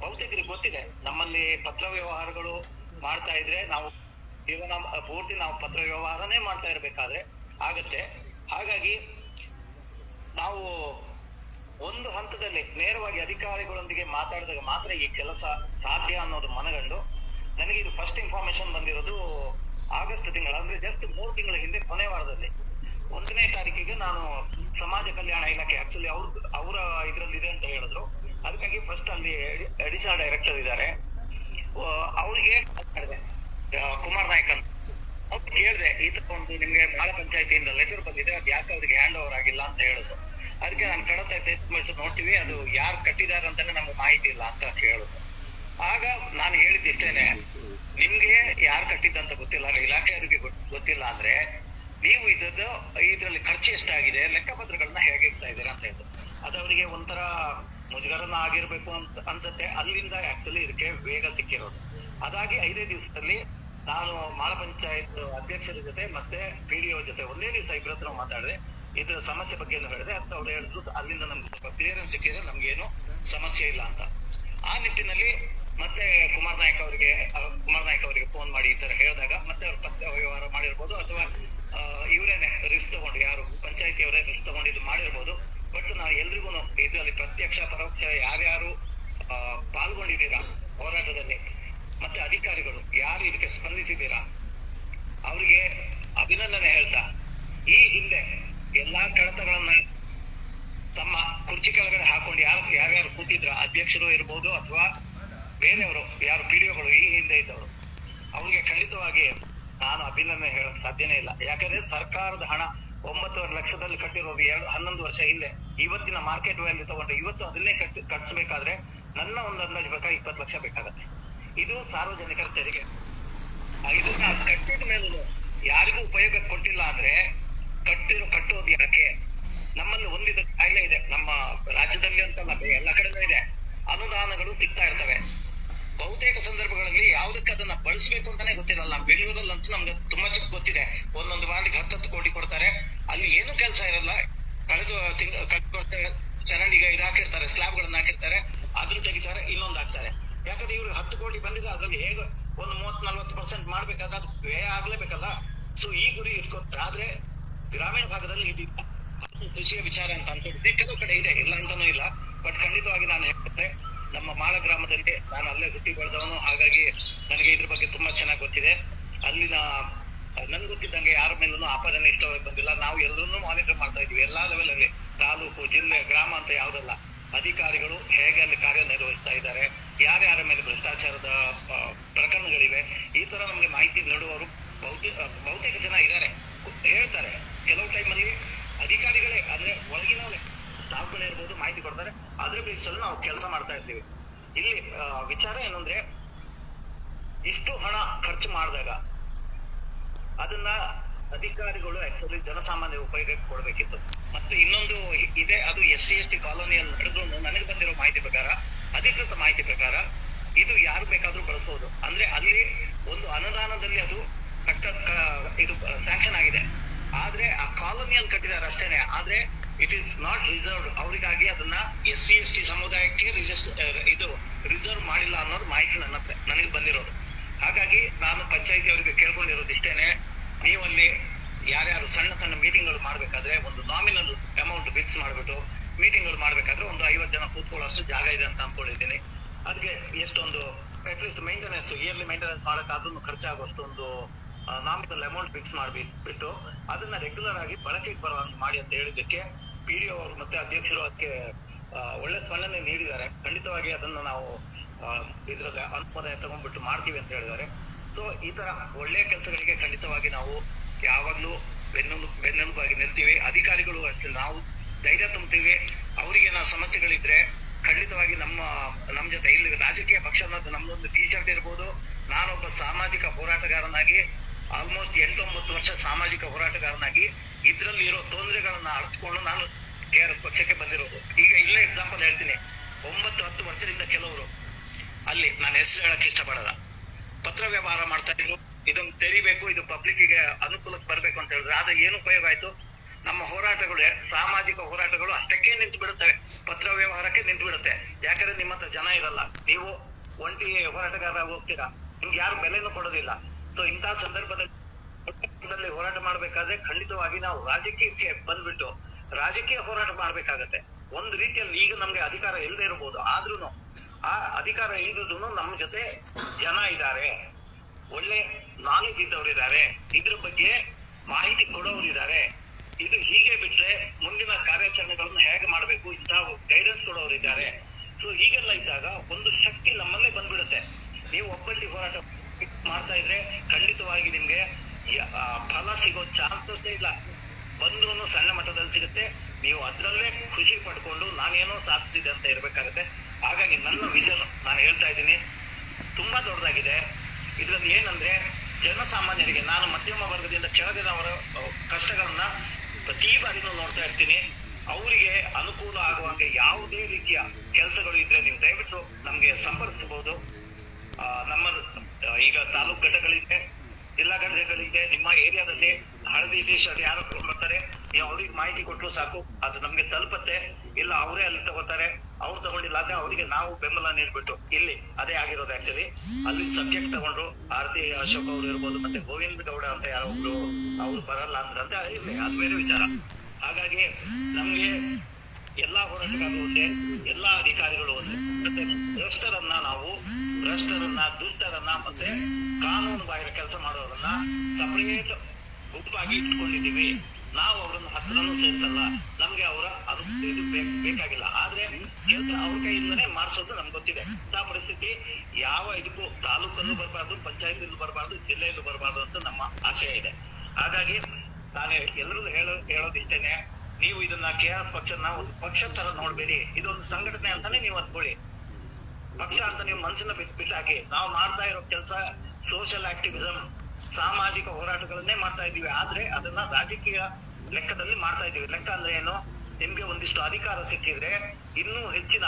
ಬಹುತೇಕರಿಗೆ ಗೊತ್ತಿದೆ. ನಮ್ಮಲ್ಲಿ ಪತ್ರ ವ್ಯವಹಾರಗಳು ಮಾಡ್ತಾ ಇದ್ರೆ ನಾವು ಜೀವನ ಪೂರ್ತಿ ನಾವು ಪತ್ರ ವ್ಯವಹಾರನೇ ಮಾಡ್ತಾ ಇರ್ಬೇಕಾದ್ರೆ ಆಗತ್ತೆ. ಹಾಗಾಗಿ ನಾವು ಒಂದು ಹಂತದಲ್ಲಿ ನೇರವಾಗಿ ಅಧಿಕಾರಿಗಳೊಂದಿಗೆ ಮಾತಾಡಿದಾಗ ಮಾತ್ರ ಈ ಕೆಲಸ ಸಾಧ್ಯ ಅನ್ನೋದು ಮನಗಂಡು ನನಗೆ ಇದು ಫಸ್ಟ್ ಇನ್ಫಾರ್ಮೇಶನ್ ಬಂದಿರೋದು ಆಗಸ್ಟ್ ತಿಂಗಳ, ಅಂದ್ರೆ ಜಸ್ಟ್ ಮೂರು ತಿಂಗಳ ಹಿಂದೆ ಕೊನೆ ವಾರದಲ್ಲಿ. ಒಂದನೇ ತಾರೀಕಿಗೆ ನಾನು ಸಮಾಜ ಕಲ್ಯಾಣ ಇಲಾಖೆ ಆಕ್ಚುಲಿ ಅವ್ರ, ಅವರ ಇದ್ರಲ್ಲಿ ಇದೆ ಅಂತ ಹೇಳಿದ್ರು. ಅದಕ್ಕಾಗಿ ಫಸ್ಟ್ ಅಲ್ಲಿ ಅಡಿಷನಲ್ ಡೈರೆಕ್ಟರ್ ಇದ್ದಾರೆ. ಅವರಿಗೆ ಕುಮಾರ್ ನಾಯ್ಕ ಅಂತ. ಅವ್ರು ಕೇಳಿದೆ ಈ ತರ ಒಂದು ನಿಮ್ಗೆ ಬಾಳ ಪಂಚಾಯತಿಯಿಂದ ಲೆಟರ್ ಬಂದಿದೆ, ಅದು ಯಾಕೆ ಅವ್ರಿಗೆ ಹ್ಯಾಂಡ್ ಓವರ್ ಆಗಿಲ್ಲ ಅಂತ ಹೇಳುದು. ಅದಕ್ಕೆ ನಾನು ಕಡತ ನೋಡ್ತೀವಿ, ಅದು ಯಾರು ಕಟ್ಟಿದ್ದಾರೆ ಅಂತಾನೆ ನಮ್ಗೆ ಮಾಹಿತಿ ಇಲ್ಲ ಅಂತ ಹೇಳಿದ್ರು ಆಗ ನಾನು ಹೇಳಿದ್ದಿಷ್ಟೇನೆ, ನಿಮ್ಗೆ ಯಾರು ಕಟ್ಟಿದ್ದಂತ ಗೊತ್ತಿಲ್ಲ ಇಲಾಖೆಯವರಿಗೆ ಗೊತ್- ಗೊತ್ತಿಲ್ಲ ಅಂದ್ರೆ, ನೀವು ಇದ್ದದ್ದು ಇದರಲ್ಲಿ ಖರ್ಚು ಎಷ್ಟಾಗಿದೆ ಲೆಕ್ಕಪತ್ರಗಳನ್ನ ಹೇಗೆ ಇರ್ತಾ ಇದ್ದೀರಾ ಅಂತ ಹೇಳಿದ್ರು ಅದು ಅವರಿಗೆ ಒಂಥರ ಮುಜುಗರನ ಆಗಿರ್ಬೇಕು ಅಂತ ಅನ್ಸುತ್ತೆ, ಅಲ್ಲಿಂದ ಆಕ್ಚುಲಿ ಇದಕ್ಕೆ ವೇಗ ಸಿಕ್ಕಿರೋದು. ಅದಾಗಿ ಐದೇ ದಿವಸದಲ್ಲಿ ನಾನು ಮಾಳ ಪಂಚಾಯತ್ ಅಧ್ಯಕ್ಷರ ಜೊತೆ ಮತ್ತೆ ಪಿಡಿಒ ಜೊತೆ ಒಂದೇ ದಿವಸ ಇಬ್ಬರ ಹತ್ರ ಮಾತಾಡಿದೆ. ಇದ್ರ ಸಮಸ್ಯೆ ಬಗ್ಗೆ ಹೇಳಿದೆ. ಅಂತ ಅವ್ರು ಹೇಳಿದ್ರು. ಅಲ್ಲಿಂದ ನಮ್ಗೆ ಸ್ವಲ್ಪ ಕ್ಲಿಯರೆನ್ಸ್ ಸಿಕ್ಕಿದೆ. ನಮ್ಗೇನು ಸಮಸ್ಯೆ ಇಲ್ಲ ಅಂತ. ಆ ನಿಟ್ಟಿನಲ್ಲಿ ಮತ್ತೆ ಕುಮಾರ್ ನಾಯಕ್ ಅವರಿಗೆ, ಕುಮಾರ್ ನಾಯಕ್ ಅವರಿಗೆ ಫೋನ್ ಮಾಡಿ ಈ ತರ ಹೇಳಿದಾಗ ಮತ್ತೆ ಅವ್ರು ಪತ್ರ ವ್ಯವಹಾರ ಮಾಡಿರ್ಬೋದು ಅಥವಾ ಇವರೇನೆ ರಿಸ್ಕ್ ತಗೊಂಡು ಯಾರು ಪಂಚಾಯತಿಯವರೇ ರಿಸ್ಕ್ ತಗೊಂಡು ಇದು ಮಾಡಿರ್ಬೋದು. ಬಟ್ ನಾವು ಎಲ್ರಿಗೂ ಇದರಲ್ಲಿ ಪ್ರತ್ಯಕ್ಷ, ಪರೋಕ್ಷ ಯಾರ್ಯಾರು ಪಾಲ್ಗೊಂಡಿದ್ದೀರಾ ಹೋರಾಟದಲ್ಲಿ, ಮತ್ತೆ ಅಧಿಕಾರಿಗಳು ಯಾರು ಇದಕ್ಕೆ ಸ್ಪಂದಿಸಿದ್ದೀರಾ? ಅವರಿಗೆ ಅಭಿನಂದನೆ ಹೇಳ್ತಾ, ಈ ಹಿಂದೆ ಎಲ್ಲಾ ಕಡತಗಳನ್ನ ತಮ್ಮ ಕುರ್ಚಿ ಕೆಳಗಡೆ ಹಾಕೊಂಡು ಯಾರು, ಯಾರ್ಯಾರು ಕೂತಿದ್ರ, ಅಧ್ಯಕ್ಷರು ಇರ್ಬೋದು ಅಥವಾ ಬೇರೆಯವರು, ಯಾರು ಪಿಡಿಒಗಳು ಈ ಹಿಂದೆ ಇದ್ದವರು, ಅವ್ರಿಗೆ ಖಂಡಿತವಾಗಿ ನಾನು ಅಭಿನಂದನೆ ಹೇಳಕ್ ಸಾಧ್ಯನೇ ಇಲ್ಲ. ಯಾಕಂದ್ರೆ ಸರ್ಕಾರದ ಹಣ ಒಂಬತ್ತುವರೆ ಲಕ್ಷದಲ್ಲಿ ಕಟ್ಟಿರೋದು ಎರಡು, ಹನ್ನೊಂದು ವರ್ಷ ಹಿಂದೆ. ಇವತ್ತಿನ ಮಾರ್ಕೆಟ್ ವ್ಯಾಲ್ಯೂ ತಗೊಂಡು ಇವತ್ತು ಅದನ್ನೇ ಕಟ್ಟಿ, ಕಟ್ಸ್ಬೇಕಾದ್ರೆ ನನ್ನ ಒಂದು ಅಂದಾಜು ಪ್ರಕಾರ ಇಪ್ಪತ್ತು ಲಕ್ಷ ಬೇಕಾಗತ್ತೆ. ಇದು ಸಾರ್ವಜನಿಕರ ತೆರಿಗೆ. ಇದನ್ನ ಕಟ್ಟಿದ ಮೇಲೆ ಯಾರಿಗೂ ಉಪಯೋಗ ಕೊಟ್ಟಿಲ್ಲ ಅಂದ್ರೆ ಕಟ್ಟಿರೋ ಕಟ್ಟೋದು ಯಾಕೆ? ನಮ್ಮಲ್ಲಿ ಒಂದಿದ ಕಾಯಿಲೆ ಇದೆ. ನಮ್ಮ ರಾಜ್ಯದಲ್ಲಿ ಅಂತಲ್ಲ ಎಲ್ಲಾ ಕಡೆನೂ ಇದೆ. ಅನುದಾನಗಳು ಸಿಗ್ತಾ ಇರ್ತವೆ. ಬಹುತೇಕ ಸಂದರ್ಭಗಳಲ್ಲಿ ಯಾವುದಕ್ಕೆ ಅದನ್ನ ಬಳಸಬೇಕು ಅಂತಾನೆ ಗೊತ್ತಿರಲ್ಲ ಬೆಂಗಳೂರಲ್ಲಿ ಅಂತೂ ನಮ್ಗೆ ತುಂಬಾ ಚಿಕ್ಕ ಗೊತ್ತಿದೆ. ಒಂದೊಂದು ವಾರಕ್ಕೆ ಹತ್ತತ್ತು ಕೋಟಿ ಕೊಡ್ತಾರೆ. ಅಲ್ಲಿ ಏನು ಕೆಲಸ ಇರಲ್ಲ. ಕಳೆದ ಕಳೆದ ವರ್ಷ ಚರಂಡಿಗೆ ಇದು ಹಾಕಿರ್ತಾರೆ ಸ್ಲಾಬ್ ಗಳನ್ನ ಹಾಕಿರ್ತಾರೆ. ಅದ್ರ ತೆಗಿತಾರೆ, ಇನ್ನೊಂದು ಹಾಕ್ತಾರೆ. ಯಾಕಂದ್ರೆ ಇವ್ರಿಗೆ ಹತ್ತು ಕೋಟಿ ಬಂದಿದೆ, ಅದ್ರಲ್ಲಿ ಹೇಗೆ ಒಂದು ಮೂವತ್ ನಲ್ವತ್ತು ಪರ್ಸೆಂಟ್ ಮಾಡ್ಬೇಕಾದ್ರೆ ಅದು ವ್ಯಯ ಆಗ್ಲೇಬೇಕಲ್ಲ? ಸೊ ಈ ಗುರಿ ಇಟ್ಕೊತಾರೆ ಆದ್ರೆ ಗ್ರಾಮೀಣ ಭಾಗದಲ್ಲಿ ಇದಿಲ್ಲ ಕೃಷಿಯ ವಿಚಾರ ಅಂತ ಅನ್ಕೊಂಡಿದ್ದೆ ಕೆಲವು ಕಡೆ ಇದೆ, ಇಲ್ಲ ಅಂತಾನೂ ಇಲ್ಲ. ಬಟ್ ಖಂಡಿತವಾಗಿ ನಾನು ಹೇಳ್ತೇನೆ, ನಮ್ಮ ಮಾಳ ಗ್ರಾಮದಲ್ಲಿ ನಾನು ಅಲ್ಲೇ ಹುಟ್ಟಿ ಬೆಳೆದವನು. ಹಾಗಾಗಿ ನನಗೆ ಇದ್ರ ಬಗ್ಗೆ ತುಂಬಾ ಚೆನ್ನಾಗಿ ಗೊತ್ತಿದೆ. ಅಲ್ಲಿನ, ನನ್ಗೆ ಗೊತ್ತಿದ್ದಂಗೆ ಯಾರ ಮೇಲೂ ಆಪಾದನೆ ಇಷ್ಟವಾಗಿ ಬಂದಿಲ್ಲ. ನಾವು ಎಲ್ಲರನ್ನೂ ಮಾನಿಟರ್ ಮಾಡ್ತಾ ಇದ್ವಿ. ಎಲ್ಲಾ ಲೆವೆಲ್ ಅಲ್ಲಿ, ತಾಲೂಕು, ಜಿಲ್ಲೆ, ಗ್ರಾಮ ಅಂತ ಯಾವುದಲ್ಲ. ಅಧಿಕಾರಿಗಳು ಹೇಗೆ ಅಲ್ಲಿ ಕಾರ್ಯನಿರ್ವಹಿಸ್ತಾ ಇದ್ದಾರೆ, ಯಾರ್ಯಾರ ಮೇಲೆ ಭ್ರಷ್ಟಾಚಾರದ ಆ, ಪ್ರಕರಣಗಳಿವೆ ಈ ತರ ನಮ್ಗೆ ಮಾಹಿತಿ ನೀಡುವವರು ಬಹುತೇಕ ಜನ ಇದ್ದಾರೆ. ಹೇಳ್ತಾರೆ, ಕೆಲವು ಟೈಮಲ್ಲಿ ಅಧಿಕಾರಿಗಳೇ ಅಂದ್ರೆ ಒಳಗಿನ ಸ್ಟಾಫ್ಗಳೇ ಇರ್ಬೋದು, ಮಾಹಿತಿ ಕೊಡ್ತಾರೆ. ಅದ್ರ ಬೇಸಲ್ಲಿ ನಾವು ಕೆಲಸ ಮಾಡ್ತಾ ಇರ್ತೀವಿ. ಇಲ್ಲಿ ವಿಚಾರ ಏನಂದ್ರೆ, ಇಷ್ಟು ಹಣ ಖರ್ಚು ಮಾಡಿದಾಗ ಅದನ್ನ ಅಧಿಕಾರಿಗಳು ಆಕ್ಚುಲಿ ಜನಸಾಮಾನ್ಯ ಉಪಯೋಗಕ್ಕೆ ಕೊಡ್ಬೇಕಿತ್ತು. ಮತ್ತೆ ಇನ್ನೊಂದು ಇದೆ, ಅದು ಎಸ್ ಸಿ, ಎಸ್ ಟಿ ಕಾಲೋನಿಯಲ್ಲಿ ನಡೆದ್ರು ನನಗೆ ಬಂದಿರೋ ಮಾಹಿತಿ ಪ್ರಕಾರ, ಅಧಿಕೃತ ಮಾಹಿತಿ ಪ್ರಕಾರ, ಇದು ಯಾರು ಬೇಕಾದ್ರೂ ಬಳಸಬಹುದು ಅಂದ್ರೆ ಅಲ್ಲಿ ಒಂದು ಅನುದಾನದಲ್ಲಿ ಅದು ಕಟ್ಟ ಇದು ಸ್ಯಾಂಕ್ಷನ್ ಆಗಿದೆ. ಆದ್ರೆ ಆ ಕಾಲೋನಿಯಲ್ಲಿ ಕಟ್ಟಿದ್ದಾರೆ ಅಷ್ಟೇನೆ. ಆದ್ರೆ ಇಟ್ ಈಸ್ ನಾಟ್ ರಿಸರ್ವ್ ಅವರಿಗಾಗಿ ಅದನ್ನ ಎಸ್ ಸಿ ಎಸ್ ಟಿ ಸಮುದಾಯಕ್ಕೆ ಇದು ರಿಸರ್ವ್ ಮಾಡಿಲ್ಲ ಅನ್ನೋದು ಮಾಹಿತಿ ನನ್ನ ನನಗೆ ಬಂದಿರೋದು. ಹಾಗಾಗಿ ನಾನು ಪಂಚಾಯತಿ ಅವರಿಗೆ ಕೇಳ್ಕೊಂಡಿರೋದು ಇಷ್ಟೇನೆ. ನೀವಲ್ಲಿ ಯಾರ್ಯಾರು ಸಣ್ಣ ಸಣ್ಣ ಮೀಟಿಂಗ್ಗಳು ಮಾಡ್ಬೇಕಾದ್ರೆ ಒಂದು ನಾಮಿನಲ್ ಅಮೌಂಟ್ ಫಿಕ್ಸ್ ಮಾಡ್ಬಿಟ್ಟು ಮೀಟಿಂಗ್ಗಳು ಮಾಡ್ಬೇಕಾದ್ರೆ ಒಂದು ಐವತ್ತು ಜನ ಕೂತ್ಕೊಳ್ಳೋಷ್ಟು ಜಾಗ ಇದೆ ಅಂತ ಅನ್ಕೊಂಡಿದ್ದೀನಿ ಅದಕ್ಕೆ ಎಷ್ಟೊಂದು at least maintenance yearly maintenance ಮಾಡೋಕ್ಕಾದ್ರೂ ಖರ್ಚಾಗುವಷ್ಟು ಒಂದು ನಾಮಿನಲ್ ಅಮೌಂಟ್ ಫಿಕ್ಸ್ ಮಾಡಿಬಿಟ್ಟು ಅದನ್ನ ರೆಗ್ಯುಲರ್ ಆಗಿ ಬಳಕೆಗೆ ಬರುವಂಗೆ ಮಾಡಿ ಅಂತ ಹೇಳಿದ್ದಕ್ಕೆ ಪಿ ಡಿ ಅವರು ಮತ್ತೆ ಅಧ್ಯಕ್ಷರು ಅದಕ್ಕೆ ಒಳ್ಳೆ ಸ್ಪಂದನೆ ನೀಡಿದ್ದಾರೆ. ಖಂಡಿತವಾಗಿ ಅದನ್ನ ನಾವು ಇದರಲ್ಲಿ ಅನುಮೋದನೆ ತಗೊಂಡ್ಬಿಟ್ಟು ಮಾಡ್ತೀವಿ ಅಂತ ಹೇಳಿದ್ದಾರೆ. ಸೊ ಈ ತರ ಒಳ್ಳೆ ಕೆಲಸಗಳಿಗೆ ಖಂಡಿತವಾಗಿ ನಾವು ಯಾವಾಗ್ಲೂ ಬೆನ್ನೆಲು ಬೆನ್ನೆಲುಬಾಗಿ ನಿಲ್ತೀವಿ. ಅಧಿಕಾರಿಗಳು ಅಷ್ಟೇ ನಾವು ಧೈರ್ಯ ತುಂಬ್ತೀವಿ ಅವರಿಗೆ ಏನೋ ಸಮಸ್ಯೆಗಳಿದ್ರೆ ಖಂಡಿತವಾಗಿ ನಮ್ಮ ನಮ್ಮ ಜೊತೆ ಇಲ್ಲಿ ರಾಜಕೀಯ ಪಕ್ಷ ಅನ್ನೋದು ನಮ್ದೊಂದು ಟಿ ಶರ್ಟ್ ಇರ್ಬೋದು, ನಾನೊಬ್ಬ ಸಾಮಾಜಿಕ ಹೋರಾಟಗಾರನಾಗಿ ಆಲ್ಮೋಸ್ಟ್ ಎಂಟೊಂಬತ್ತು ವರ್ಷ ಸಾಮಾಜಿಕ ಹೋರಾಟಗಾರನಾಗಿ, ಇದ್ರಲ್ಲಿ ಇರೋ ತೊಂದರೆಗಳನ್ನ ಅರ್ಥಕೊಂಡು ನಾನು ಪಕ್ಷಕ್ಕೆ ಬಂದಿರೋದು. ಈಗ ಇಲ್ಲೇ ಎಕ್ಸಾಂಪಲ್ ಹೇಳ್ತೀನಿ. ಒಂಬತ್ತು, ಹತ್ತು ವರ್ಷದಿಂದ ಕೆಲವರು, ಅಲ್ಲಿ ನಾನು ಹೆಸರು ಹೇಳಕ್ ಇಷ್ಟಪಡಲ್ಲ. ಪತ್ರ ವ್ಯವಹಾರ ಮಾಡ್ತಾ ಇದ್ರು, ಇದನ್ನ ತೆರಿಬೇಕು, ಇದು ಪಬ್ಲಿಕ್ಗೆ ಅನುಕೂಲಕ್ಕೆ ಬರ್ಬೇಕು ಅಂತ ಹೇಳಿದ್ರು. ಆದ್ರೆ ಏನು ಉಪಯೋಗ ಆಯ್ತು? ನಮ್ಮ ಹೋರಾಟಗಳು, ಸಾಮಾಜಿಕ ಹೋರಾಟಗಳು ಅಷ್ಟಕ್ಕೆ ನಿಂತು ಬಿಡುತ್ತವೆ. ಪತ್ರ ವ್ಯವಹಾರಕ್ಕೆ ನಿಂತು ಬಿಡುತ್ತೆ. ಯಾಕಂದ್ರೆ ನಿಮ್ಮ ಹತ್ರ ಜನ ಇರಲ್ಲ. ನೀವು ಒಂಟಿ ಹೋರಾಟಗಾರ ಹೋಗ್ತೀರಾ? ನಿಮ್ಗೆ ಯಾರು ಬೆಲೆನೂ ಕೊಡೋದಿಲ್ಲ. ಸೊ ಇಂತಹ ಸಂದರ್ಭದಲ್ಲಿ ಹೋರಾಟ ಮಾಡ್ಬೇಕಾದ್ರೆ ಖಂಡಿತವಾಗಿ ನಾವು ರಾಜಕೀಯಕ್ಕೆ ಬಂದ್ಬಿಟ್ಟು ರಾಜಕೀಯ ಹೋರಾಟ ಮಾಡ್ಬೇಕಾಗತ್ತೆ. ಒಂದು ರೀತಿಯಲ್ಲಿ ಈಗ ನಮ್ಗೆ ಅಧಿಕಾರ ಇಲ್ಲದೆ ಇರಬಹುದು ಆದ್ರೂ ಆ ಅಧಿಕಾರ ಇಲ್ಲದೂ ನಮ್ಮ ಜೊತೆ ಜನ ಇದ್ದಾರೆ. ಒಳ್ಳೆ ನಾಲೆಜ್ ಇದ್ದವ್ರು ಇದ್ದಾರೆ ಇದ್ರ ಬಗ್ಗೆ ಮಾಹಿತಿ ಕೊಡೋರು ಇದ್ದಾರೆ ಇದು ಹೀಗೆ ಬಿಟ್ರೆ ಮುಂದಿನ ಕಾರ್ಯಾಚರಣೆಗಳನ್ನು ಹೇಗೆ ಮಾಡಬೇಕು? ಇಂತಹ ಗೈಡೆನ್ಸ್ ಕೊಡೋರು ಇದ್ದಾರೆ. ಸೊ ಹೀಗೆಲ್ಲ ಇದ್ದಾಗ ಒಂದು ಶಕ್ತಿ ನಮ್ಮಲ್ಲೇ ಬಂದ್ಬಿಡುತ್ತೆ. ನೀವು ಒಬ್ಬಲ್ಲಿ ಹೋರಾಟ ಮಾಡ್ತಾ ಇದ್ರೆ ಖಂಡಿತವಾಗಿ ನಿಮ್ಗೆ ಫಲ ಸಿಗೋ ಚಾನ್ಸಸ್ ಇಲ್ಲ. ಬಂದ್ರು ಸಣ್ಣ ಮಟ್ಟದಲ್ಲಿ ಸಿಗುತ್ತೆ. ನೀವು ಅದರಲ್ಲೇ ಖುಷಿ ಪಡ್ಕೊಂಡು ನಾನೇನೋ ಸಾಧಿಸಿದೆ ಅಂತ ಇರ್ಬೇಕಾಗತ್ತೆ. ಹಾಗಾಗಿ ನನ್ನ ವಿಷನ್ ನಾನು ಹೇಳ್ತಾ ಇದ್ದೀನಿ. ತುಂಬಾ ದೊಡ್ಡದಾಗಿದೆ. ಇದ್ರಲ್ಲಿ ಏನಂದ್ರೆ, ಜನಸಾಮಾನ್ಯರಿಗೆ, ನಾನು ಮಧ್ಯಮ ವರ್ಗದಿಂದ ಕೆಳಗಿನವರ ಕಷ್ಟಗಳನ್ನ ಪ್ರತಿ ಬಾರಿನೂ ನೋಡ್ತಾ ಇರ್ತೀನಿ. ಅವರಿಗೆ ಅನುಕೂಲ ಆಗುವಂತೆ ಯಾವುದೇ ರೀತಿಯ ಕೆಲಸಗಳು ಇದ್ರೆ ನೀವು ದಯವಿಟ್ಟು ನಮ್ಗೆ ಸಂಪರ್ಕಿಸಬಹುದು ನಮ್ಮ, ಈಗ ತಾಲೂಕ್ ಘಟಕಗಳಿದೆ, ಜಿಲ್ಲಾ ಘಟಕಗಳಿದೆ, ನಿಮ್ಮ ಏರಿಯಾದಲ್ಲಿ ಹಳದಿ ಯಾರೋ ಯಾರು ಬರ್ತಾರೆ ನೀವು ಅವ್ರಿಗೆ ಮಾಹಿತಿ ಕೊಟ್ಟರು ಸಾಕು, ಅದು ನಮ್ಗೆ ತಲುಪತ್ತೆ. ಇಲ್ಲ, ಅವರೇ ಅಲ್ಲಿ ತಗೋತಾರೆ. ಅವ್ರು ತಗೊಂಡಿಲ್ಲ ಅಂದ್ರೆ ಅವರಿಗೆ ನಾವು ಬೆಂಬಲ ನೀಡ್ಬಿಟ್ಟು, ಇಲ್ಲಿ ಅದೇ ಆಗಿರೋದು ಆಕ್ಚುಲಿ ಅಲ್ಲಿ ಸಬ್ಜೆಕ್ಟ್ ತಗೊಂಡ್ರು, ಆರತಿ ಅಶೋಕ್ ಅವರು ಇರ್ಬೋದು, ಮತ್ತೆ ಗೋವಿಂದ ಗೌಡ ಅಂತ ಯಾರೋ ಒಬ್ರು, ಅವ್ರು ಬರಲ್ಲ ಅಂದ್ರಂತೆ, ಇರ್ಲಿ, ಅದು ಬೇರೆ ವಿಚಾರ. ಹಾಗಾಗಿ ನಮ್ಗೆ ಎಲ್ಲಾ ಹೋರಾಟಗಾರರು ಒಂದೇ, ಎಲ್ಲಾ ಅಧಿಕಾರಿಗಳು ಒಂದೇ. ಭ್ರಷ್ಟರನ್ನ ನಾವು, ಭ್ರಷ್ಟರನ್ನ, ದುಷ್ಟರನ್ನ, ಮತ್ತೆ ಕಾನೂನು ಬಾಹಿರ ಕೆಲಸ ಮಾಡೋರನ್ನ ಸಪರೇಟ್ ಗುಂಪಾಗಿ ಇಟ್ಕೊಂಡಿದೀವಿ ನಾವು ಅವರನ್ನ ಹತ್ರನೂ ಸೇರಿಸಲ್ಲ. ನಮ್ಗೆ ಅವರ ಅದು ಇದು ಬೇಕ್- ಬೇಕಾಗಿಲ್ಲ. ಆದ್ರೆ ಕೆಲಸ ಅವ್ರ ಕೈಯಿಂದನೇ ಮಾಡಿಸೋದು ನಮ್ಗೆ ಗೊತ್ತಿದೆ. ಇಂತಹ ಪರಿಸ್ಥಿತಿ ಯಾವ ಇದಕ್ಕೂ ತಾಲೂಕಲ್ಲೂ ಬರಬಾರ್ದು ಪಂಚಾಯತ್ಲೂ ಬರಬಾರ್ದು, ಜಿಲ್ಲೆಯಲ್ಲೂ ಬರಬಾರ್ದು ಅಂತ ನಮ್ಮ ಆಶಯ ಇದೆ. ಹಾಗಾಗಿ ನಾನು ಎಲ್ಲರೂ ಹೇಳೋ ಹೇಳೋದು ಇಷ್ಟೇನೆ ನೀವು ಇದನ್ನ ಕೆ ಆರ್ ಪಕ್ಷನ ಒಂದು ಪಕ್ಷ ತರ ನೋಡ್ಬೇಡಿ. ಇದೊಂದು ಸಂಘಟನೆ ಅಂತಾನೆ ನೀವು ಅಂದ್ಕೊಳ್ಳಿ ಪಕ್ಷ ಅಂತ ನೀವು ಮನಸ್ಸನ್ನ ಬಿಟ್ಟು ಬಿಟ್ಟಾಕಿ. ನಾವು ಮಾಡ್ತಾ ಇರೋ ಕೆಲಸ ಸೋಷಿಯಲ್ ಆಕ್ಟಿವಿಸಂ ಸಾಮಾಜಿಕ ಹೋರಾಟಗಳನ್ನೇ ಮಾಡ್ತಾ ಇದ್ದೀವಿ. ಆದ್ರೆ ಅದನ್ನ ರಾಜಕೀಯ ಲೆಕ್ಕದಲ್ಲಿ ಮಾಡ್ತಾ ಇದ್ದೀವಿ. ಲೆಕ್ಕ ಅಂದ್ರೆ ಏನು? ನಿಮ್ಗೆ ಒಂದಿಷ್ಟು ಅಧಿಕಾರ ಸಿಕ್ಕಿದ್ರೆ ಇನ್ನೂ ಹೆಚ್ಚಿನ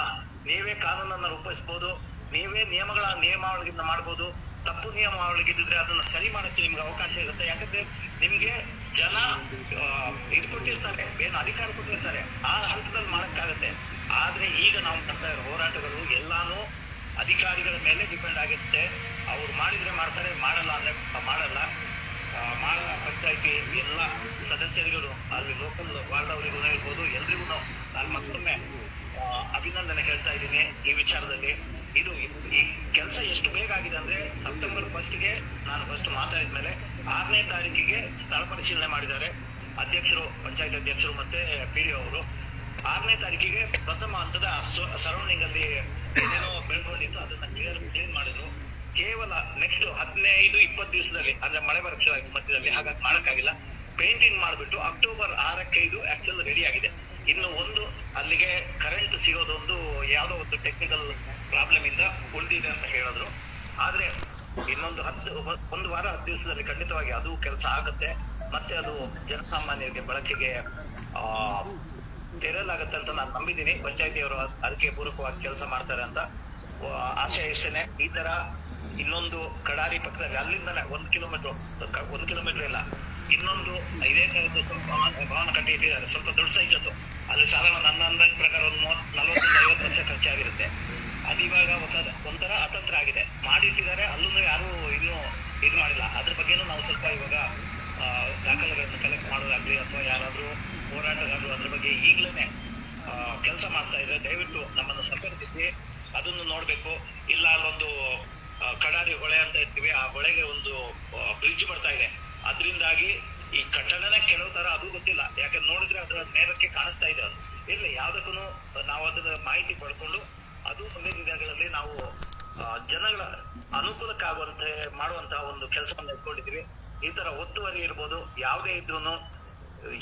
ನೀವೇ ಕಾನೂನನ್ನ ರೂಪಿಸಬಹುದು ನೀವೇ ನಿಯಮಗಳ ನಿಯಮಾವಳಿಗಳನ್ನ ಮಾಡ್ಬೋದು. ತಪ್ಪು ನಿಯಮಾವಳಿಗಿದ್ರೆ ಅದನ್ನ ಸರಿ ಮಾಡಕ್ಕೆ ನಿಮ್ಗೆ ಅವಕಾಶ ಇರುತ್ತೆ. ಯಾಕಂದ್ರೆ ನಿಮ್ಗೆ ಜನ ಇದು ಕೊಟ್ಟಿರ್ತಾರೆ. ಏನು ಅಧಿಕಾರ ಕೊಟ್ಟಿರ್ತಾರೆ. ಆ ಹಂತದಲ್ಲಿ ಮಾಡಕ್ಕಾಗತ್ತೆ. ಆದ್ರೆ ಈಗ ನಾವು ಮಾಡ್ತಾ ಇರೋ ಹೋರಾಟಗಳು ಎಲ್ಲಾನು ಅಧಿಕಾರಿಗಳ ಮೇಲೆ ಡಿಪೆಂಡ್ ಆಗಿರುತ್ತೆ. ಅವ್ರು ಮಾಡಿದ್ರೆ ಮಾಡ್ತಾರೆ, ಮಾಡಲ್ಲ ಅಂದ್ರೆ ಮಾಡಲ್ಲ. ಮಾಡ ಪಂಚಾಯತಿ, ಎಲ್ಲ ಸದಸ್ಯರಿಗೂ ಅಲ್ಲಿ ಲೋಕಲ್ ವಾರ್ಡ್ ಅವರಿಗೂ ಇರ್ಬೋದು, ಎಲ್ರಿಗೂ ನಾನು ಮತ್ತೊಮ್ಮೆ ಅಭಿನಂದನೆ ಹೇಳ್ತಾ ಇದ್ದೀನಿ ಈ ವಿಚಾರದಲ್ಲಿ. ಇದು ಈ ಕೆಲಸ ಎಷ್ಟು ಬೇಗ ಆಗಿದೆ ಅಂದ್ರೆ ಸೆಪ್ಟೆಂಬರ್ ಫಸ್ಟ್ಗೆ ನಾನು ಫಸ್ಟ್ ಮಾತಾಡಿದ ಮೇಲೆ ಆರನೇ ತಾರೀಕಿಗೆ ಸ್ಥಳ ಪರಿಶೀಲನೆ ಮಾಡಿದ್ದಾರೆ ಅಧ್ಯಕ್ಷರು, ಪಂಚಾಯತ್ ಅಧ್ಯಕ್ಷರು ಮತ್ತೆ ಪಿ ಡಿ ಅವರು. ಆರನೇ ತಾರೀಕಿಗೆ ಪ್ರಥಮ ಹಂತದ ಸರೌಂಡಿಂಗ್ ಅಲ್ಲಿ ಏನೇನೋ ಬೆಳ್ಕೊಂಡಿತ್ತು ಅದನ್ನ ಕ್ಲಿಯರ್ ಕ್ಲೀನ್ ಮಾಡಿದ್ರು. ಕೇವಲ ನೆಕ್ಸ್ಟ್ ಹದಿನೈದು, ಇಪ್ಪತ್ತು ದಿವಸದಲ್ಲಿ, ಅಂದ್ರೆ ಮಳೆ ಆಯ್ತು ಮಧ್ಯದಲ್ಲಿ ಹಾಗಾಗಿ ಮಾಡಕ್ಕಾಗಿಲ್ಲ. ಪೇಂಟಿಂಗ್ ಮಾಡ್ಬಿಟ್ಟು ಅಕ್ಟೋಬರ್ ಆರಕ್ಕೆ ಇದು ಆಕ್ಚುಲ್ ರೆಡಿ ಆಗಿದೆ. ಇನ್ನು ಒಂದು ಅಲ್ಲಿಗೆ ಕರೆಂಟ್ ಸಿಗೋದೊಂದು ಯಾವುದೋ ಒಂದು ಟೆಕ್ನಿಕಲ್ ಪ್ರಾಬ್ಲಮ್ ಇಂದ ಉಳಿದಿದೆ ಅಂತ ಹೇಳಿದ್ರು. ಆದ್ರೆ ಇನ್ನೊಂದು ಹತ್ತು, ಒಂದು ವಾರ ಹತ್ತು ದಿವಸದಲ್ಲಿ ಖಂಡಿತವಾಗಿ ಅದು ಕೆಲಸ ಆಗುತ್ತೆ. ಮತ್ತೆ ಅದು ಜನಸಾಮಾನ್ಯರಿಗೆ ಬಳಕೆಗೆ, ಆ ತೆರಲಾಗತ್ತೆ ಅಂತ ನಾನು ನಂಬಿದ್ದೀನಿ. ಪಂಚಾಯತಿಯವರು ಅದಕ್ಕೆ ಪೂರಕವಾಗಿ ಕೆಲಸ ಮಾಡ್ತಾರೆ ಅಂತ ಆಶಯ ಇಷ್ಟೇನೆ. ಈ ತರ ಇನ್ನೊಂದು ಕಡಾರಿ ಪಕ್ಕದಲ್ಲಿ, ಅಲ್ಲಿಂದಲೇ ಒಂದು ಕಿಲೋಮೀಟರ್ ಒಂದು ಕಿಲೋಮೀಟರ್ ಇಲ್ಲ. ಇನ್ನೊಂದು ಇದೇ ತರದ್ದು ಸ್ವಲ್ಪ ಭವನ- ಭವನ ಕಟ್ಟಿ ಇಟ್ಟಿದ್ದಾರೆ. ಸ್ವಲ್ಪ ದೊಡ್ಡ ಸೈಜ್ ಅದು. ಅಲ್ಲಿ ಸಾಧಾರಣ ನನ್ನ ಅಂದಾಜ್ ಪ್ರಕಾರ ಒಂದು ಮೂವತ್, ನಲವತ್ತರಿಂದ ಐವತ್ತು ವರ್ಷ ಖರ್ಚಾಗಿರುತ್ತೆ. ಅದು ಇವಾಗ ಒಂಥರ ಅತಂತ್ರ ಆಗಿದೆ. ಮಾಡಿಟ್ಟಿದ್ದಾರೆ ಅಲ್ಲೂ ಯಾರು ಇನ್ನೂ ಇದು ಮಾಡಿಲ್ಲ. ಅದ್ರ ಬಗ್ಗೆನೂ ನಾವು ಸ್ವಲ್ಪ ಇವಾಗ ದಾಖಲೆಗಳನ್ನು ಕಲೆಕ್ಟ್ ಮಾಡೋದಾಗ್ಲಿ ಅಥವಾ ಯಾರಾದ್ರೂ ಹೋರಾಟಗಾರರು ಅದ್ರ ಬಗ್ಗೆ ಈಗ್ಲೇನೆ ಕೆಲಸ ಮಾಡ್ತಾ ಇದ್ರೆ ದಯವಿಟ್ಟು ನಮ್ಮನ್ನು ಸಂಪರ್ಕಿಸಿ ಅದನ್ನು ನೋಡ್ಬೇಕು. ಇಲ್ಲ ಅಲ್ಲೊಂದು ಕಡಾರಿ ಹೊಳೆ ಅಂತ ಇರ್ತೀವಿ, ಆ ಹೊಳೆಗೆ ಒಂದು ಬ್ರಿಡ್ಜ್ ಬರ್ತಾ ಇದೆ. ಅದರಿಂದಾಗಿ ಈ ಕಟ್ಟಡನೇ ಕೆಲವು ತರ ಅದು ಗೊತ್ತಿಲ್ಲ. ಯಾಕಂದ್ರೆ ನೋಡಿದ್ರೆ ಅದರ ನೇರಕ್ಕೆ ಕಾಣಿಸ್ತಾ ಇದೆ ಅದು. ಇಲ್ಲ ಯಾವ್ದಕ್ಕೂ ನಾವು ಅದರ ಮಾಹಿತಿ ಪಡ್ಕೊಂಡು, ಅದು ಮುಂದಿನ ದಿನಗಳಲ್ಲಿ ನಾವು ಜನಗಳ ಅನುಕೂಲಕ್ಕಾಗುವಂತೆ ಮಾಡುವಂತ ಒಂದು ಕೆಲಸವನ್ನು ಇಟ್ಕೊಂಡಿದ್ವಿ ಈ ತರ ಒತ್ತುವರಿ ಇರ್ಬೋದು, ಯಾವುದೇ ಇದ್ರೂ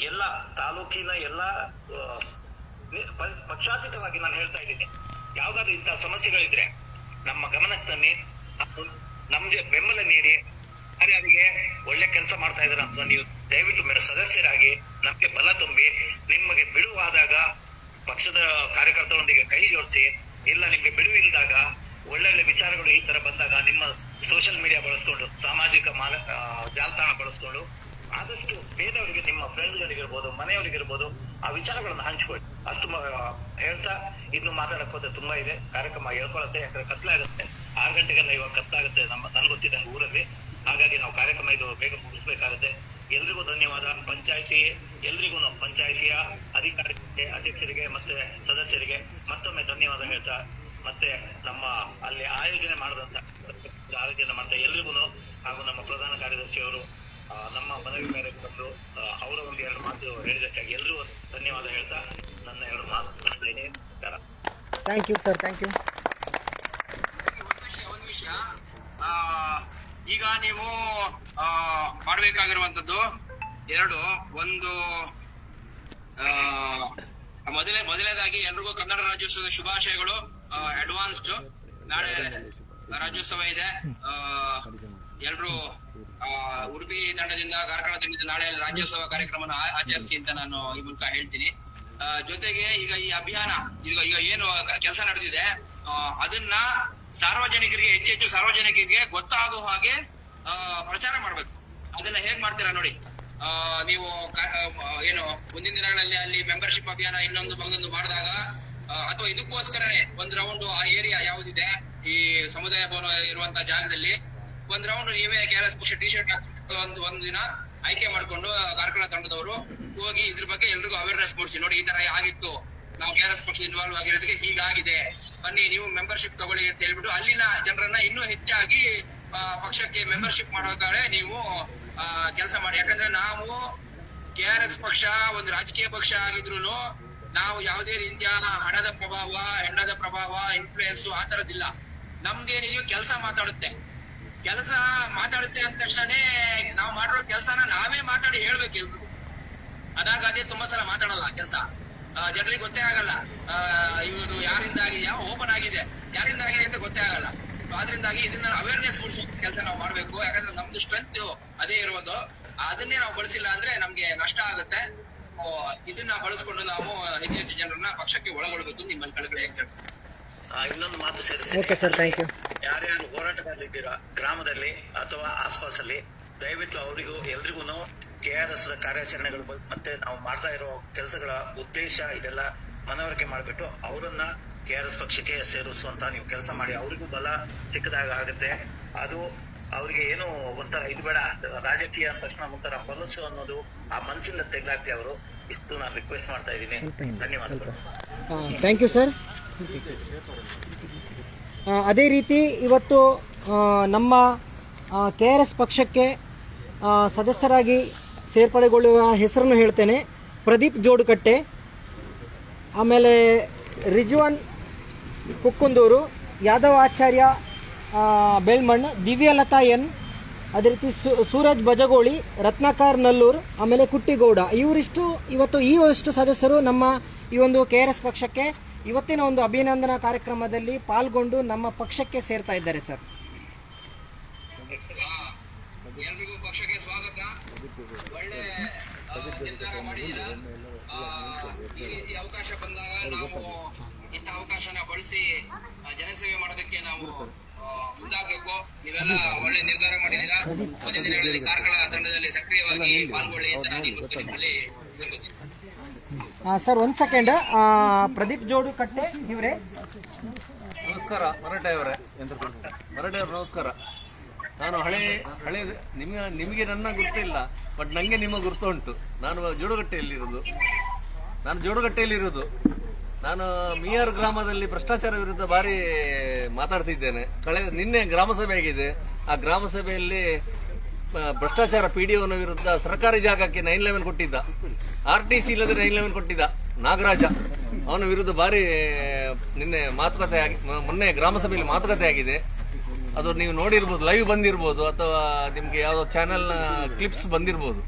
ಎಲ್ಲ ತಾಲೂಕಿನ ಎಲ್ಲ ಪಕ್ಷಾತೀತವಾಗಿ ನಾನು ಹೇಳ್ತಾ ಇದ್ದೀನಿ. ಯಾವ್ದಾದ್ರು ಇಂತಹ ಸಮಸ್ಯೆಗಳಿದ್ರೆ ನಮ್ಮ ಗಮನಕ್ಕೆ ತನ್ನಿ ನಮ್ಗೆ ಬೆಂಬಲ ನೀಡಿ ಯಾರ್ಯಾರಿಗೆ ಒಳ್ಳೆ ಕೆಲಸ ಮಾಡ್ತಾ ಇದ್ದಾರೆ ಅಂತ ನೀವು ದಯವಿಟ್ಟು ಮೇರೆ ಸದಸ್ಯರಾಗಿ ನಮ್ಗೆ ಬಲ ತುಂಬಿ ನಿಮಗೆ ಬಿಡುವಾದಾಗ ಪಕ್ಷದ ಕಾರ್ಯಕರ್ತರೊಂದಿಗೆ ಕೈ ಜೋಡಿಸಿ, ಇಲ್ಲ ನಿಮ್ಗೆ ಬಿಡುವು ಇಲ್ದಾಗ ಒಳ್ಳೊಳ್ಳೆ ವಿಚಾರಗಳು ಈ ತರ ಬಂದಾಗ ನಿಮ್ಮ ಸೋಷಿಯಲ್ ಮೀಡಿಯಾ ಬಳಸ್ಕೊಂಡು, ಸಾಮಾಜಿಕ ಮಾಲ ಜಾಲತಾಣ ಬಳಸ್ಕೊಂಡು, ಆದಷ್ಟು ಬೇರೆಯವರಿಗೆ, ನಿಮ್ಮ ಫ್ರೆಂಡ್ಗಳಿಗಿರ್ಬೋದು ಮನೆಯವರಿಗಿರ್ಬೋದು, ಆ ವಿಚಾರಗಳನ್ನ ಹಂಚ್ಕೊಳ್ಳಿ. ಅಷ್ಟು ಹೇಳ್ತಾ ಇನ್ನು ಮಾತಾಡಕ್ ಹೋದ್ರೆ ತುಂಬಾ ಇದೆ. ಕಾರ್ಯಕ್ರಮ ಹೇಳ್ಕೊಳತ್ತೆ ಯಾಕಂದ್ರೆ ಕತ್ಲಾಗುತ್ತೆ. ಆರು ಗಂಟೆಗೆಲ್ಲ ಇವಾಗ ಕತ್ತಾಗುತ್ತೆ. ನಮ್ಮ ನನ್ಗೆ ಗೊತ್ತಿದ್ದಂಗೆ ಊರಲ್ಲಿ. ಹಾಗಾಗಿ ನಾವು ಕಾರ್ಯಕ್ರಮ ಇದು ಬೇಗ ಮುಗಿಸ್ಬೇಕಾಗುತ್ತೆ. ಎಲ್ರಿಗೂ ಧನ್ಯವಾದ. ಪಂಚಾಯತಿ, ಎಲ್ರಿಗೂ ಪಂಚಾಯತಿಯ ಅಧಿಕಾರಿಗಳಿಗೆ, ಅಧ್ಯಕ್ಷರಿಗೆ ಮತ್ತೆ ಸದಸ್ಯರಿಗೆ ಮತ್ತೊಮ್ಮೆ ಧನ್ಯವಾದ ಹೇಳ್ತಾ, ಮತ್ತೆ ನಮ್ಮ ಅಲ್ಲಿ ಆಯೋಜನೆ ಮಾಡಿದಂತ ಆಯೋಜನೆ ಮಾಡ್ತಾ ಎಲ್ರಿಗೂ ಹಾಗೂ ನಮ್ಮ ಪ್ರಧಾನ ಕಾರ್ಯದರ್ಶಿಯವರು ಅವರು ನಮ್ಮ ಮನವಿ ಮೇಲೆ ಬಂದು ಅವರ ಒಂದು ಎರಡು ಮಾತು ಹೇಳಿದಕ್ಕಾಗಿ ಎಲ್ರಿಗೂ ಧನ್ಯವಾದ ಹೇಳ್ತಾ ನನ್ನ ಎರಡು ಮಾತು thank you sir thank you ಒಂದು ವಿಷಯ ಒಂದು ವಿಷಯ ಆ, ಈಗ ನೀವು ಮಾಡ್ಬೇಕಾಗಿರುವಂತದ್ದು ಎರಡು ಒಂದು ಆ, ಮೊದಲೇ ಮೊದಲನೇದಾಗಿ ಎಲ್ರಿಗೂ ಕನ್ನಡ ರಾಜ್ಯೋತ್ಸವದ ಶುಭಾಶಯಗಳು ಅಡ್ವಾನ್ಸ್ಡ್ ನಾಳೆ ರಾಜ್ಯೋತ್ಸವ ಇದೆ. ಎಲ್ರು ಉಡುಪಿ ತಂಡದಿಂದ ಕಾರ್ಕಳ ತಂಡದಿಂದ ನಾಳೆ ರಾಜ್ಯೋತ್ಸವ ಕಾರ್ಯಕ್ರಮನ ಆಚರಿಸಿ ಅಂತ ನಾನು ಈ ಮೂಲಕ ಹೇಳ್ತೀನಿ. ಜೊತೆಗೆ ಈಗ ಈ ಅಭಿಯಾನ ಈಗ ಈಗ ಏನು ಕೆಲಸ ನಡೆದಿದೆ ಅದನ್ನ ಸಾರ್ವಜನಿಕರಿಗೆ ಹೆಚ್ಚೆಚ್ಚು ಸಾರ್ವಜನಿಕರಿಗೆ ಗೊತ್ತಾಗೋ ಹಾಗೆ ಪ್ರಚಾರ ಮಾಡ್ಬೇಕು. ಅದನ್ನ ಹೇಗ್ ಮಾಡ್ತೀರಾ ನೋಡಿ. ಆ, ನೀವು ಏನು ಮುಂದಿನ ದಿನಗಳಲ್ಲಿ ಅಲ್ಲಿ ಮೆಂಬರ್ಶಿಪ್ ಅಭಿಯಾನ ಇನ್ನೊಂದು ಮಗದೊಂದು ಮಾಡಿದಾಗ ಅಥವಾ ಇದಕ್ಕೋಸ್ಕರನೇ ಒಂದ್ ರೌಂಡ್ ಆ ಏರಿಯಾ ಯಾವ್ದಿದೆ ಈ ಸಮುದಾಯ ಭವನ ಇರುವಂತ ಜಾಗದಲ್ಲಿ ಒಂದ್ ರೌಂಡ್ ನೀವೇ ಕೆ ಆರ್ ಎಸ್ ಪಕ್ಷ ಟಿ ಶರ್ಟ್ ಹಾಕೊಂಡು ಒಂದು ಒಂದ್ ದಿನ ಆಯ್ಕೆ ಮಾಡ್ಕೊಂಡು ಕಾರ್ಯಕ್ರಮ ತಂಡದವರು ಹೋಗಿ ಇದ್ರ ಬಗ್ಗೆ ಎಲ್ರಿಗೂ ಅವೇರ್ನೆಸ್ ಮೂಡಿಸಿ. ನೋಡಿ ಈ ತರ ಆಗಿತ್ತು. ನಾವು ಕೆ ಆರ್ ಎಸ್ ಪಕ್ಷ ಇನ್ವಾಲ್ವ್ ಆಗಿರೋದಕ್ಕೆ ಹೀಗಾಗಿದೆ. ಬನ್ನಿ, ನೀವು ಮೆಂಬರ್ಶಿಪ್ ತಗೊಳ್ಳಿ ಅಂತ ಹೇಳ್ಬಿಟ್ಟು ಅಲ್ಲಿನ ಜನರನ್ನ ಇನ್ನೂ ಹೆಚ್ಚಾಗಿ ಪಕ್ಷಕ್ಕೆ ಮೆಂಬರ್ಶಿಪ್ ಮಾಡೋ ಕಡೆ ನೀವು ಕೆಲಸ ಮಾಡಿ. ಯಾಕಂದ್ರೆ ನಾವು ಕೆ ಆರ್ ಎಸ್ ಪಕ್ಷ, ಒಂದು ರಾಜಕೀಯ ಪಕ್ಷ ಆಗಿದ್ರು ನಾವು ಯಾವುದೇ ರೀತಿಯ ಹಣದ ಪ್ರಭಾವ ಹೆಣ್ಣದ ಪ್ರಭಾವ ಇನ್ಫ್ಲೂಯೆನ್ಸ್ ಆ ತರದಿಲ್ಲ ನಮ್ದೇನಿದೆಯೋ ಕೆಲಸ ಮಾತಾಡುತ್ತೆ. ಕೆಲಸ ಮಾತಾಡುತ್ತೆ ಅಂದ ತಕ್ಷಣನೇ ನಾವು ಮಾಡಿರೋ ಕೆಲಸನ ನಾವೇ ಮಾತಾಡಿ ಹೇಳ್ಬೇಕು ಅದಾಗ ಅದೇ ತುಂಬಾ ಸಲ ಮಾತಾಡಲ್ಲ ಕೆಲಸ. ಜನರಿಗೆ ಗೊತ್ತೇ ಆಗಲ್ಲ. ಇವರು ಯಾರಿಂದ ಆಗಿದೆ ಯಾವ ಓಪನ್ ಆಗಿದೆ ಯಾರಿಂದ ಆಗಿದೆ ಅಂತ ಗೊತ್ತೇ ಆಗಲ್ಲ. ಅದರಿಂದಾಗಿ ಇದನ್ನ ಅವೇರ್ನೆಸ್ ಮೂಡಿಸೋ ಕೆಲಸ ನಾವು ಮಾಡ್ಬೇಕು. ಯಾಕಂದ್ರೆ ನಮ್ದು ಸ್ಟ್ರೆಂತ್ ಅದೇ ಇರೋದು ಅದನ್ನೇ ನಾವು ಬಳಸಿಲ್ಲ ಅಂದ್ರೆ ನಮ್ಗೆ ನಷ್ಟ ಆಗುತ್ತೆ. ಇದನ್ನ ಬಳಸ್ಕೊಂಡು ನಾವು ಹೆಚ್ಚು ಹೆಚ್ಚು ಜನರನ್ನ ಪಕ್ಷಕ್ಕೆ ಒಳಗೊಳ್ಬೇಕು ನಿಮ್ಮ ಕಳಗಡೆ ಇನ್ನೊಂದು ಮಾತು ಸೇರಿಸಿ ಓಕೆ ಸರ್ ಥ್ಯಾಂಕ್ ಯು ಯಾರ್ಯಾರು ಹೋರಾಟಗಾರರಿದ್ದೀರಾ? ಗ್ರಾಮದಲ್ಲಿ ಅಥವಾ ಆಸ್ಪಾಸಲ್ಲಿ? ದಯವಿಟ್ಟು ಅವರಿಗೂ ಎಲ್ರಿಗೂ ಕೆ ಆರ್ ಎಸ್ ಕಾರ್ಯಾಚರಣೆಗಳು ಬಗ್ಗೆ ಮತ್ತೆ ನಾವು ಮಾಡ್ತಾ ಇರೋ ಕೆಲಸಗಳ ಉದ್ದೇಶ ಇದೆಲ್ಲ ಮನವರಿಕೆ ಮಾಡಿಬಿಟ್ಟು ಅವರನ್ನ ಕೆ ಆರ್ ಎಸ್ ಪಕ್ಷಕ್ಕೆ ಸೇರಿಸುವಂತ ನೀವು ಕೆಲಸ ಮಾಡಿ ಅವರಿಗೂ ಬಲ ಸಿಕ್ಕದಾಗ ಆಗುತ್ತೆ. ಅದು ಅವ್ರಿಗೆ ಏನು ಒಂಥರ ಇದು ಬೇಡ ರಾಜಕೀಯ ಅಂದ ತಕ್ಷಣ ಒಂಥರ ಹೊಲಸು ಅನ್ನೋದು ಆ ಮನಸ್ಸಿಂದ ತೆಗ್ಲಾಕ್ತಿ ಅವರು. ಇಷ್ಟು ನಾನು ರಿಕ್ವೆಸ್ಟ್ ಮಾಡ್ತಾ ಇದ್ದೀನಿ. ಧನ್ಯವಾದಗಳು. ಥ್ಯಾಂಕ್ ಯು ಸರ್ ಅದೇ ರೀತಿ ಇವತ್ತು ನಮ್ಮ ಕೆ ಆರ್ ಎಸ್ ಪಕ್ಷಕ್ಕೆ ಸದಸ್ಯರಾಗಿ ಸೇರ್ಪಡೆಗೊಳ್ಳುವ ಹೆಸರನ್ನು ಹೇಳ್ತೇನೆ. ಪ್ರದೀಪ್ ಜೋಡುಕಟ್ಟೆ ಆಮೇಲೆ ರಿಜ್ವಾನ್ ಕುಕ್ಕುಂದೂರು ಯಾದವ್ ಆಚಾರ್ಯ ಆ, ಬೆಳ್ಮಣ್ ದಿವ್ಯಲತಾ ಎನ್ ಅದೇ ರೀತಿ ಸೂರಜ್ ಬಜಗೋಳಿ ರತ್ನಾಕರ್ ನಲ್ಲೂರ್ ಆಮೇಲೆ ಕುಟ್ಟಿಗೌಡ. ಇವರಿಷ್ಟು ಇವತ್ತು ಈ ಸದಸ್ಯರು ನಮ್ಮ ಈ ಒಂದು ಕೆ ಆರ್ ಎಸ್ ಪಕ್ಷಕ್ಕೆ ಇವತ್ತಿನ ಒಂದು ಅಭಿನಂದನಾ ಕಾರ್ಯಕ್ರಮದಲ್ಲಿ ಪಾಲ್ಗೊಂಡು ನಮ್ಮ ಪಕ್ಷಕ್ಕೆ ಸೇರ್ತಾ ಇದ್ದಾರೆ ಸರ್. ಎಲ್ರಿಗೂ ಪಕ್ಷಕ್ಕೆ ಸ್ವಾಗತ. ಒಳ್ಳೆ ನಿರ್ಧಾರ ಮಾಡಿದ್ದೀರಾ. ಆ, ಈ ರೀತಿ ಅವಕಾಶ ಬಂದಾಗ ನಾವು ಇಂಥ ಅವಕಾಶನ ಬಳಸಿ ಜನಸೇವೆ ಮಾಡೋದಕ್ಕೆ ನಾವು ಮುಂದಾಗಬೇಕು. ನೀವೆಲ್ಲ ಒಳ್ಳೆ ನಿರ್ಧಾರ ಮಾಡಿದ್ದೀರಾ? ಮುಂದಿನ ದಿನಗಳಲ್ಲಿ ಕಾರ್ಕಳ ತಂಡದಲ್ಲಿ ಸಕ್ರಿಯವಾಗಿ ಪಾಲ್ಗೊಳ್ಳಿ ಅಂತ ನಾನು ನಿಮ್ಮಲ್ಲಿ ಆ, ಸರ್ ಒಂದ್ ಸೆಕೆಂಡ್ ಪ್ರದೀಪ್ ಜೋಡು ಕಟ್ಟೆ ಇವರೇ? ನಮಸ್ಕಾರ ಮರಾಠೆ ಅವರೇ. ಮರಾಠೆ ಅವ್ರ ನಮಸ್ಕಾರ. ನಾನು ಹಳೆ ಹಳೆ ನಿಮಗೆ ನಿಮಗೆ ನನ್ನ ಗೊತ್ತಿಲ್ಲ ಬಟ್ ನನಗೆ ನಿಮ್ಮ ಗುರ್ತು ಉಂಟು ನಾನು ಜೋಡುಗಟ್ಟೆಯಲ್ಲಿರೋದು. ನಾನು ಜೋಡುಗಟ್ಟೆಯಲ್ಲಿರೋದು. ನಾನು ಮಿಯರ್ ಗ್ರಾಮದಲ್ಲಿ ಭ್ರಷ್ಟಾಚಾರ ವಿರುದ್ಧ ಭಾರಿ ಮಾತಾಡ್ತಿದ್ದೇನೆ. ಕಳೆದ ನಿನ್ನೆ ಗ್ರಾಮ ಸಭೆ ಆಗಿದೆ. ಆ ಗ್ರಾಮ ಸಭೆಯಲ್ಲಿ ಪಿ ಡಿ ಒನ ವಿರುದ್ಧ ಸರ್ಕಾರಿ ಜಾಗಕ್ಕೆ ನೈನ್ ಲೆವೆನ್ ಕೊಟ್ಟಿದ್ದ. ಆರ್ ಟಿ ಸಿ ಇಲ್ಲದೆ ನೈನ್ ಲೆವೆನ್ ಕೊಟ್ಟಿದ್ದ. ನಾಗರಾಜ. ಅವನ ವಿರುದ್ಧ ಭಾರಿ, ನಿನ್ನೆ ಮಾತುಕತೆ ಆಗಿ ಮೊನ್ನೆ ಗ್ರಾಮ ಸಭೆಯಲ್ಲಿ ಮಾತುಕತೆ ಆಗಿದೆ. ಅದು ನೀವು ನೋಡಿರ್ಬೋದು ಲೈವ್ ಬಂದಿರ್ಬೋದು ಅಥವಾ ನಿಮ್ಗೆ ಯಾವ್ದೋ ಚಾನೆಲ್ನ ಕ್ಲಿಪ್ಸ್ ಬಂದಿರ್ಬೋದು.